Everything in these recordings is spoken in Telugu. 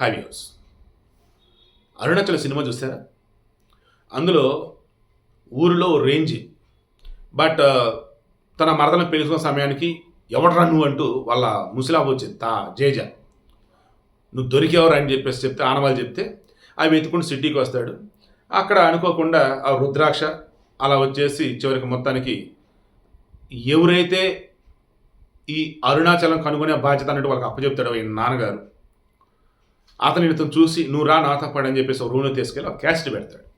హై వ్యూస్ అరుణాచల సినిమా చూసారా? అందులో ఊరిలో రేంజ్. బట్ తన మరదలను పెంచుకున్న సమయానికి ఎవడరా నువ్వు అంటూ వాళ్ళ ముసిలాబు వచ్చింది తా జేజ. నువ్వు దొరికేవరా అని చెప్పేసి చెప్తే ఆనవాళ్ళు చెప్తే అవి వెతుకుంటూ సిటీకి వస్తాడు. అక్కడ అనుకోకుండా ఆ రుద్రాక్ష అలా వచ్చేసి చివరికి మొత్తానికి ఎవరైతే ఈ అరుణాచలం కనుగొనే బాధ్యత అన్నట్టు వాళ్ళకి అప్పచెప్తాడు ఈ నాన్నగారు అతను ఇతను చూసి నువ్వు రా నాతో పాడు అని చెప్పేసి ఒక రూమ్లో తీసుకెళ్ళి ఒక క్యాస్ట్ పెడతాడు.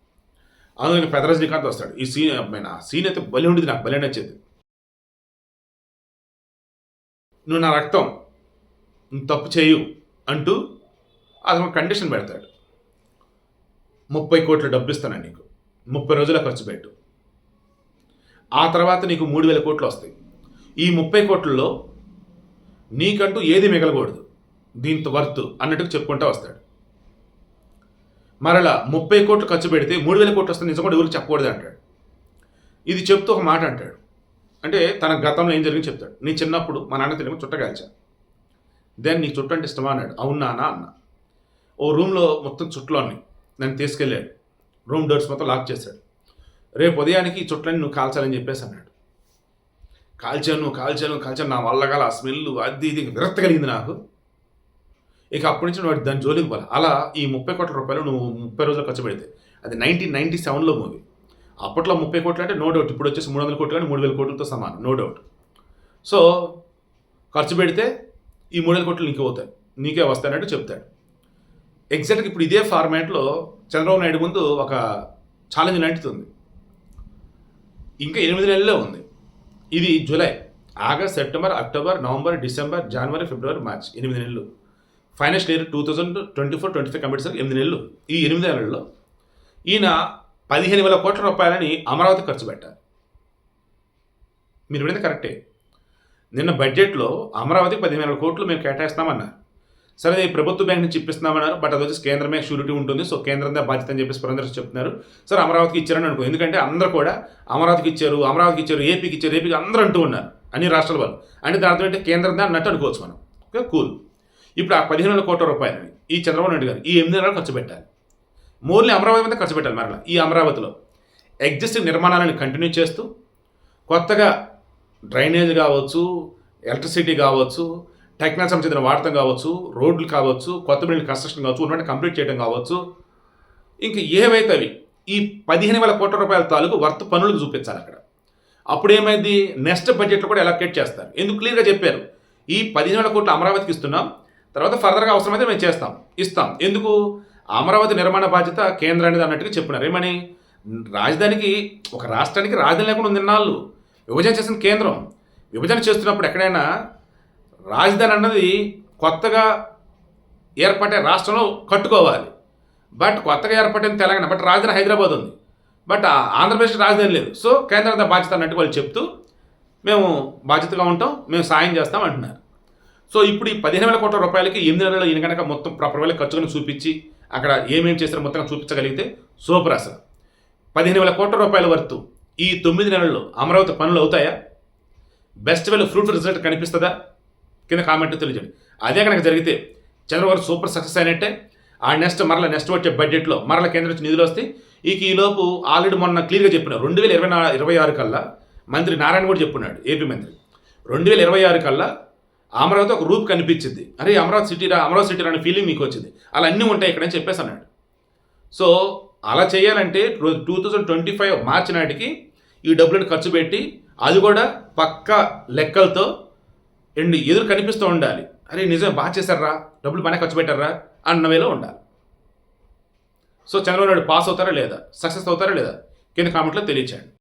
అందులో పెద్ద రజనీకాంత్ వస్తాడు. ఈ సీన్ అమ్మాయి ఆ సీన్ అయితే బలి ఉండేది నాకు బలి నచ్చేది. నువ్వు నా రక్తం నువ్వు తప్పు చేయు అంటూ అతను ఒక కండిషన్ పెడతాడు. ముప్పై కోట్ల డబ్బు ఇస్తాను నీకు. ముప్పై రోజుల ఖర్చు పెట్టు. ఆ తర్వాత నీకు మూడు వేల కోట్లు వస్తాయి. ఈ ముప్పై కోట్లలో నీకంటూ ఏది మిగలకూడదు. దీంతో వర్త్ అన్నట్టుగా చెప్పుకుంటూ వస్తాడు. మరలా ముప్పై కోట్లు ఖర్చు పెడితే మూడు వేల కోట్లు వస్తే నిజం కూడా ఎవరికి చెప్పకూడదు అంటాడు. ఇది చెప్తూ ఒక మాట అంటాడు. అంటే తన గతంలో ఏం జరిగింది చెప్తాడు. నీ చిన్నప్పుడు మా నాన్న తెలియక చుట్ట కాల్చా. దెన్ నీ చుట్ట అంటే ఇష్టమా అన్నాడు. అవునా అన్న. ఓ రూమ్లో మొత్తం చుట్టలు ఉన్నాయి నన్ను తీసుకెళ్ళాడు. రూమ్ డోర్స్ మొత్తం లాక్ చేశాడు. రేపు ఉదయానికి ఈ చుట్లని నువ్వు కాల్చాలని చెప్పేసి అన్నాడు. కాల్చాను కాల్చాను కాల్చాను. నా వల్ల గల ఆ స్మెల్ అది ఇది విరక్త కలిగింది నాకు. ఇక అప్పటి నుంచి వాడు దాని జోలికి పోలే. అలా ఈ ముప్పై కోట్ల రూపాయలు నువ్వు ముప్పై రోజులు ఖర్చు పెడితే అది నైన్టీన్ నైన్టీ సెవెన్లో మూవీ. అప్పట్లో ముప్పై కోట్లు అంటే నో డౌట్. ఇప్పుడు వచ్చేసి మూడు వందల కోట్లు కానీ మూడు వేల కోట్లతో సమానం. No doubt. సో ఖర్చు పెడితే ఈ మూడు వేల కోట్లు నీకే అవుతాయి నీకే వస్తాయన్నట్టు చెప్తాడు. ఎగ్జాక్ట్గా ఇప్పుడు ఇదే ఫార్మాట్లో చంద్రబాబు నాయుడు ముందు ఒక ఛాలెంజ్ నడుతుంది ఇంకా ఎనిమిది నెలలే ఉంది. ఇది July. August September October November December జనవరి ఫిబ్రవరి మార్చ్. ఎనిమిది నెలలు. Financial year two thousand twenty four twenty five complete ఎనిమిది నెలలు. ఈ ఎనిమిది నెలల్లో ఈయన పదిహేను వేల కోట్ల రూపాయలని అమరావతి ఖర్చు పెట్టారు. మీరు వినేది కరెక్టే. నిన్న బడ్జెట్లో అమరావతికి పదిహేను వేల కోట్లు మేము కేటాయిస్తామన్నారు. సరే ప్రభుత్వ బ్యాంక్ నుంచి ఇప్పిస్తున్నామన్నారు బట్ అది వచ్చేసి కేంద్రమే షూరిటీ ఉంటుంది. సో కేంద్రందే బాధ్యత అని చెప్పేసి పురంధర్ చెప్తున్నారు. సరే అమరావతికి ఇచ్చారని అనుకో. ఎందుకంటే అందరూ కూడా అమరావతికి ఇచ్చారు అమరావతికి ఇచ్చారు ఏపీకి ఇచ్చారు ఏపీకి అందరూ అంటూ ఉన్నారు. అన్ని రాష్ట్రాల వాళ్ళు. అంటే దాని అర్థం అంటే కేంద్రందే అన్నట్టు అనుకోవచ్చు మనం. Okay cool. ఇప్పుడు ఆ పదిహేను వందల కోట్ల రూపాయలు ఈ చంద్రబాబు నాయుడు గారు ఈ ఎనిమిది నెలలు ఖర్చు పెట్టాలి. మోర్లీ అమరావతి మీద ఖర్చు పెట్టాలి మరలా ఈ అమరావతిలో. ఎగ్జిస్టింగ్ నిర్మాణాలను కంటిన్యూ చేస్తూ కొత్తగా డ్రైనేజ్ కావచ్చు ఎలక్ట్రిసిటీ కావచ్చు టెక్నాలజీ సంబంధించిన వాడటం కావచ్చు రోడ్లు కావచ్చు కొత్త బిల్డింగ్ కన్స్ట్రక్షన్ కావచ్చు ఉన్నటువంటి కంప్లీట్ చేయడం కావచ్చు. ఇంకా ఏవైతే అవి ఈ పదిహేను వేల కోట్ల రూపాయల తాలూకు వర్త్ పనులకు చూపించాలి అక్కడ. అప్పుడు ఏమైంది? నెక్స్ట్ బడ్జెట్లో కూడా ఎలక్కేట్ చేస్తారు. ఎందుకు క్లియర్గా చెప్పారు? ఈ పదిహేను వేల కోట్లు అమరావతికి ఇస్తున్నాం. తర్వాత ఫర్దర్గా అవసరమైతే మేము చేస్తాం. ఇస్తాం. ఎందుకు? అమరావతి నిర్మాణ బాధ్యత కేంద్రానికి అన్నట్టుగా చెప్పినారు. ఏమని? రాజధానికి ఒక రాష్ట్రానికి రాజధాని లేకుండా ఉంది నాళ్ళు విభజన చేసిన కేంద్రం. విభజన చేస్తున్నప్పుడు ఎక్కడైనా రాజధాని అన్నది కొత్తగా ఏర్పడే రాష్ట్రంలో కట్టుకోవాలి. బట్ కొత్తగా ఏర్పడిన తెలంగాణ బట్ రాజధాని హైదరాబాద్ ఉంది. బట్ ఆంధ్రప్రదేశ్ రాజధాని లేదు. సో కేంద్రం బాధ్యత అన్నట్టు వాళ్ళు చెప్తూ మేము బాధ్యతగా ఉంటాం. మేము సాయం చేస్తాం అంటున్నారు. సో ఇప్పుడు ఈ పదిహేను వేల కోట్ల రూపాయలకి ఎనిమిది నెలలు ఈయన కనుక మొత్తం ప్రాపర్ వేల ఖర్చులను చూపించి అక్కడ ఏమేమి చేస్తారో మొత్తం చూపించగలిగితే సూపర్ అసలు. పదిహేను వేల కోట్ల రూపాయల వరకు ఈ తొమ్మిది నెలల్లో అమరావతి పనులు అవుతాయా? బెస్ట్ వెల్ ఫ్రూట్ రిజల్ట్ కనిపిస్తుందా? కింద కామెంట్ తెలియజేయండి. అదే కనుక జరిగితే చంద్రబాబు సూపర్ సక్సెస్ అయినట్టే ఆ నెక్స్ట్ మరల నెక్స్ట్ వచ్చే బడ్జెట్లో మరల కేంద్రం నుంచి నిధులు వస్తే ఇక ఈలోపు ఆల్రెడీ మొన్న క్లియర్గా చెప్పిన రెండు వేల ఇరవై నా ఇరవై ఆరు కల్లా మంత్రి నారాయణ కూడా చెప్పున్నాడు ఏపీ మంత్రి. రెండు వేల ఇరవై ఆరు కల్లా అమరావతి ఒక రూప్ కనిపించింది. అరే అమరావతి సిటీరా అమరావతి సిటీ అనే ఫీలింగ్ మీకు వచ్చింది అలా అన్నీ ఉంటాయి ఇక్కడని చెప్పేసి అన్నాడు. సో అలా చేయాలంటే టూ థౌజండ్ ట్వంటీ ఫైవ్ మార్చి నాటికి ఈ డబ్బులను ఖర్చు పెట్టి అది కూడా పక్క లెక్కలతో అండ్ ఎదురు కనిపిస్తూ ఉండాలి. అరే నిజమే బాగా చేశారా డబ్బులు బాగానే ఖర్చు పెట్టారా అన్న వేలో ఉండాలి. సో చంద్రబాబు నాయుడు పాస్ అవుతారా లేదా? సక్సెస్ అవుతారా లేదా? కింద కామెంట్లో తెలియచేయండి.